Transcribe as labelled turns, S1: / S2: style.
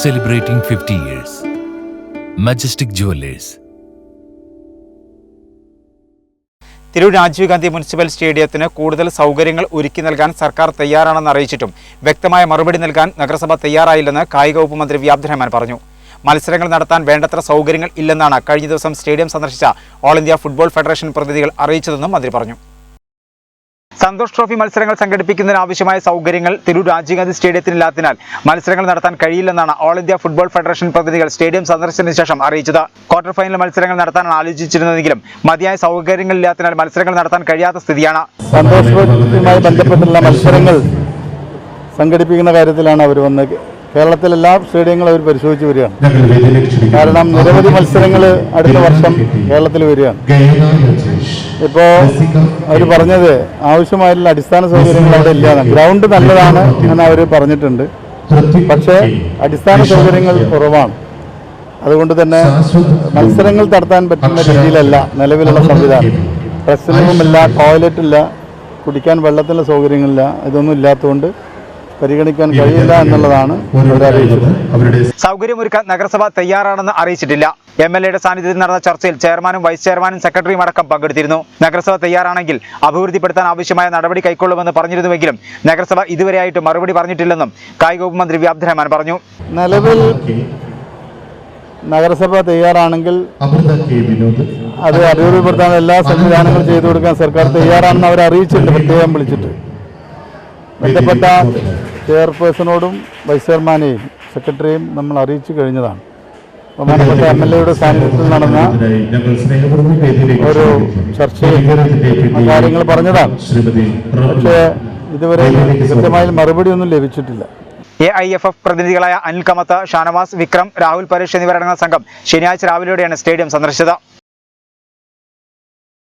S1: celebrating 50 years. Majestic Jewelers.
S2: Tirur Rajiv Gandhi municipal സ്റ്റേഡിയത്തിന് കൂടുതൽ സൗകര്യങ്ങൾ ഒരുക്കി നൽകാൻ സർക്കാർ തയ്യാറാണെന്ന് അറിയിച്ചിട്ടും വ്യക്തമായ മറുപടി നൽകാൻ നഗരസഭ തയ്യാറായില്ലെന്ന് കായിക വകുപ്പ് മന്ത്രി വി റഹ്മാൻ പറഞ്ഞു മത്സരങ്ങൾ നടത്താൻ വേണ്ടത്ര സൗകര്യങ്ങൾ ഇല്ലെന്നാണ് കഴിഞ്ഞ ദിവസം സ്റ്റേഡിയം സന്ദർശിച്ച ഓൾ ഇന്ത്യ ഫുട്ബോൾ ഫെഡറേഷൻ പ്രതിനിധികൾ അറിയിച്ചതെന്നും മന്ത്രി പറഞ്ഞു സന്തോഷ് ട്രോഫി മത്സരങ്ങൾ സംഘടിപ്പിക്കുന്നതിന് ആവശ്യമായ സൗകര്യങ്ങൾ തിരൂർ രാജീവ് ഗാന്ധി സ്റ്റേഡിയത്തിനില്ലാത്തതിനാൽ മത്സരങ്ങൾ നടത്താൻ കഴിയില്ലെന്നാണ് ഓൾ ഇന്ത്യ ഫുട്ബോൾ ഫെഡറേഷൻ പ്രതിനിധികൾ സ്റ്റേഡിയം സന്ദർശനത്തിന് ശേഷം അറിയിച്ചത്. ക്വാർട്ടർ ഫൈനൽ മത്സരങ്ങൾ നടത്താനാണ് ആലോചിച്ചിരുന്നതെങ്കിലും മതിയായ സൗകര്യങ്ങളില്ലാത്തതിനാൽ മത്സരങ്ങൾ നടത്താൻ കഴിയാത്ത സ്ഥിതിയാണ്.
S3: സന്തോഷ് ട്രോഫിയുമായി ബന്ധപ്പെട്ടുള്ള മത്സരങ്ങൾ സംഘടിപ്പിക്കുന്ന കാര്യത്തിലാണ് അവർ വന്ന് കേരളത്തിലെ എല്ലാ സ്റ്റേഡിയങ്ങളും അവർ പരിശോധിച്ച് വരികയാണ്. കാരണം നിരവധി മത്സരങ്ങൾ അടുത്ത വർഷം കേരളത്തിൽ വരികയാണ്. ഇപ്പോൾ അവർ പറഞ്ഞത് ആവശ്യമായിട്ടുള്ള അടിസ്ഥാന സൗകര്യങ്ങൾ അവിടെ ഇല്ലാന്ന് ഗ്രൗണ്ട് നല്ലതാണ് എന്ന് അവർ പറഞ്ഞിട്ടുണ്ട്. പക്ഷേ അടിസ്ഥാന സൗകര്യങ്ങൾ കുറവാണ്. അതുകൊണ്ട് തന്നെ മത്സരങ്ങൾ നടത്താൻ പറ്റുന്ന രീതിയിലല്ല നിലവിലുള്ള സംവിധാനം. ഡ്രസ്സിംഗ് റൂമില്ല ടോയ്ലറ്റ് ഇല്ല കുടിക്കാൻ വെള്ളത്തിന്റെ സൗകര്യങ്ങളില്ല ഇതൊന്നും ഇല്ലാത്തതുകൊണ്ട് പരിഗണിക്കാൻ കഴിയില്ല എന്നുള്ളതാണ്
S2: സൗകര്യമൊരുക്കാൻ നഗരസഭ തയ്യാറാണെന്ന് അറിയിച്ചിട്ടില്ല. എം എൽ എയുടെ സാന്നിധ്യത്തിൽ നടന്ന ചർച്ചയിൽ ചെയർമാനും വൈസ് ചെയർമാനും സെക്രട്ടറിയും അടക്കം പങ്കെടുത്തിരുന്നു. നഗരസഭ തയ്യാറാണെങ്കിൽ അഭിവൃദ്ധിപ്പെടുത്താൻ ആവശ്യമായ നടപടി കൈക്കൊള്ളുമെന്ന് പറഞ്ഞിരുന്നുവെങ്കിലും നഗരസഭ ഇതുവരെയായിട്ട് മറുപടി പറഞ്ഞിട്ടില്ലെന്നും കായിക വകുപ്പ് മന്ത്രി വി അബ്ദുറഹ്മാൻ പറഞ്ഞു.
S3: നിലവിൽ നഗരസഭ തയ്യാറാണെങ്കിൽ അത് അഭിവൃദ്ധിപ്പെടുത്താൻ എല്ലാ സംവിധാനങ്ങളും ചെയ്തു കൊടുക്കാൻ സർക്കാർ തയ്യാറാണെന്ന് അവർ അറിയിച്ചിട്ടുണ്ട് പ്രത്യേകം വിളിച്ചിട്ട്. ബന്ധപ്പെട്ട ചെയർപേഴ്സണോടും വൈസ് ചെയർമാനെയും സെക്രട്ടറിയും നമ്മൾ അറിയിച്ചു കഴിഞ്ഞതാണ്. ബഹുമാനപ്പെട്ട എം എൽ എയുടെ സാന്നിധ്യത്തിൽ നടന്ന ഒരു ചർച്ചയിൽ കാര്യങ്ങൾ പറഞ്ഞതാണ്. പക്ഷേ ഇതുവരെ കൃത്യമായ മറുപടി ഒന്നും ലഭിച്ചിട്ടില്ല.
S2: എ ഐ എഫ് എഫ് പ്രതിനിധികളായ അനിൽ കമത്ത് ഷാനവാസ് വിക്രം രാഹുൽ പരേഷ് എന്നിവരടങ്ങുന്ന സംഘം ശനിയാഴ്ച രാവിലെയോടെയാണ് സ്റ്റേഡിയം സന്ദർശിച്ചത്.